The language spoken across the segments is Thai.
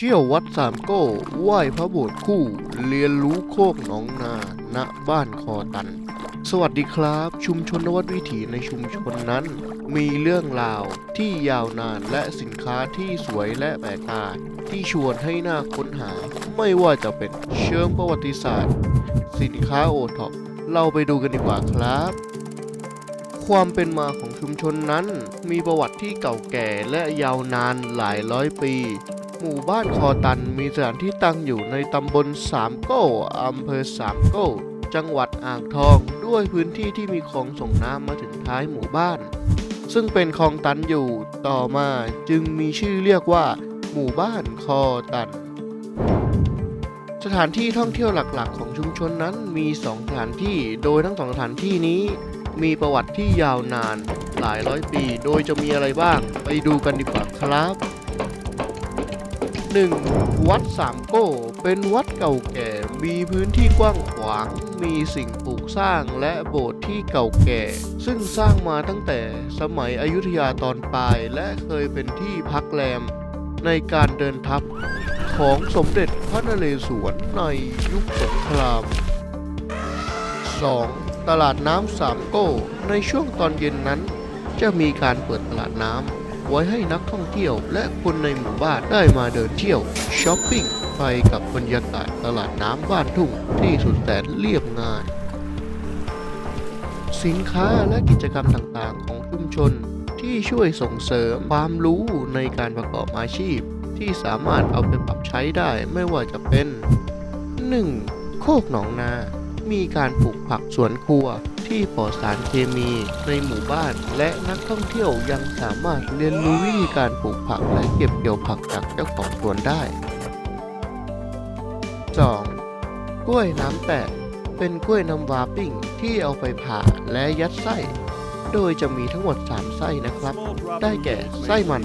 เที่ยววัดสามโก้ไหว้พระโบสถ์คู่ เรียนรู้โคกหนองนาณบ้านคอตัน สวัสดีครับ ชุมชนนวัดวิถีในชุมชนนั้น มีเรื่องราวที่ยาวนานและสินค้าที่สวยและแปลกตา ที่ชวนให้น่าค้นหา ไม่ว่าจะเป็นเชิงประวัติศาสตร์ สินค้าโอท็อปเราไปดูกันดีกว่าครับความเป็นมาของชุมชนนั้นมีประวัติที่เก่าแก่และยาวนานหลายร้อยปี หมู่บ้านคอตันมีสถานที่ตั้งอยู่ในตำบลสามโก้อำเภอสามโก้จังหวัดอ่างทอง ด้วยพื้นที่ที่มีคลองส่งน้ำมาถึงท้ายหมู่บ้าน ซึ่งเป็นคลองตันอยู่ต่อมาจึงมีชื่อเรียกว่า หมู่บ้านคอตัน สถานที่ท่องเที่ยวหลักๆ ของชุมชนนั้นมี2สถานที่ โดยทั้งสองสถานที่นี้ มีประวัติที่ยาวนานหลายร้อยปี โดยจะมีอะไรบ้าง ไปดูกันดีกว่าครับ 1. วัดสามโก้ เป็นวัดเก่าแก่ มีพื้นที่กว้างขวาง มีสิ่งปลูกสร้างและโบสถ์ที่เก่าแก่ ซึ่งสร้างมาตั้งแต่สมัยอยุธยาตอนปลาย และเคยเป็นที่พักแรม ในการเดินทัพของสมเด็จพระนเรศวรในยุคสงคราม 2. ตลาดน้ำสามโก้ ในช่วงตอนเย็นนั้น จะมีการเปิดตลาดน้ำ ไว้ให้นักท่องเที่ยว และคนในหมู่บ้านได้มาเดินเที่ยวช้อปปิ้งไปกับบรรยากาศตลาดน้ำบ้านทุ่งที่สุดแสนเรียบง่าย สินค้าและกิจกรรมต่างๆ ของชุมชนที่ช่วยส่งเสริมความรู้ในการประกอบอาชีพ ที่สามารถเอาไปปรับใช้ได้ไม่ว่าจะเป็น 1. โคกหนองนา มีการปลูกผักสวนครัวที่ปลอดสารเคมีในหมู่บ้าน และนักท่องเที่ยวยังสามารถเรียนรู้วิธีการปลูกผักและเก็บเกี่ยวผักจากเจ้าของสวนได้ 2. กล้วยน้ำแตกเป็นกล้วยน้ำว้าปิ้งที่เอาไปผ่าและยัดไส้ โดยจะมีทั้งหมด 3 ไส้นะครับ ได้แก่ไส้มัน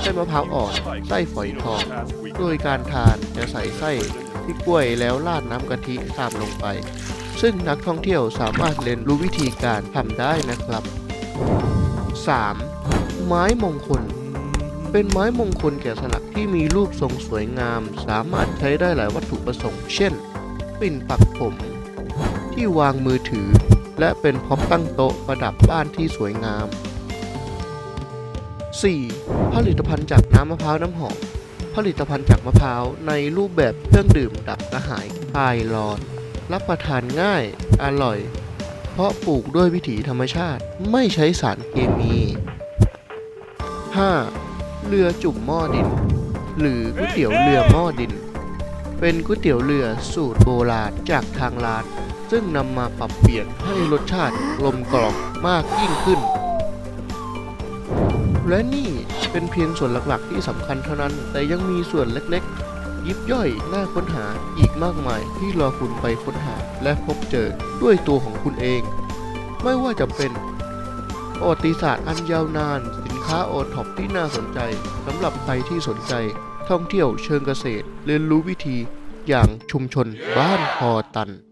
ไส้มะพร้าวอ่อน ไส้ฝอยทอง โดยการทานจะใส่ไส้ ที่กล้วยแล้วราดน้ำกะทิตามลงไป ซึ่งนักท่องเที่ยวสามารถเรียนรู้วิธีการทำได้นะครับ 3. ไม้มงคล เป็นไม้มงคลแกะสลักที่มีรูปทรงสวยงาม สามารถใช้ได้หลายวัตถุประสงค์ เช่น ปิ่นปักผม ที่วางมือถือ และเป็นพร็อพตั้งโต๊ะประดับบ้านที่สวยงาม 4. ผลิตภัณฑ์จากน้ำมะพร้าวน้ำหอม ลิตภัณฑ์จากมะพร้าวในรูปแบบเครื่องดื่มดับกระหายคลายร้อน รับประทานง่าย อร่อย เพราะปลูกด้วยวิถีธรรมชาติไม่ใช้สารเคมี 5. เรือจุ่มหม้อดิน หรือก๋วยเตี๋ยวเรือหม้อดิน เป็นก๋วยเตี๋ยวเรือสูตรโบราณจากทางร้าน ซึ่งนำมาปรับเปลี่ยนให้รสชาติกลมกล่อมมากยิ่งขึ้น และนี่เป็นเพียงส่วนหลักๆที่สำคัญเท่านั้น แต่ยังมีส่วนเล็กๆ ยิบย่อยน่าค้นหาอีกมากมายที่รอคุณไปค้นหาและพบเจอด้วยตัวของคุณเอง ไม่ว่าจะเป็นประวัติศาสตร์อันยาวนาน สินค้าโอท็อปที่น่าสนใจสำหรับใครที่สนใจ ท่องเที่ยวเชิงเกษตร เรียนรู้วิธีอย่างชุมชนบ้านคอตัน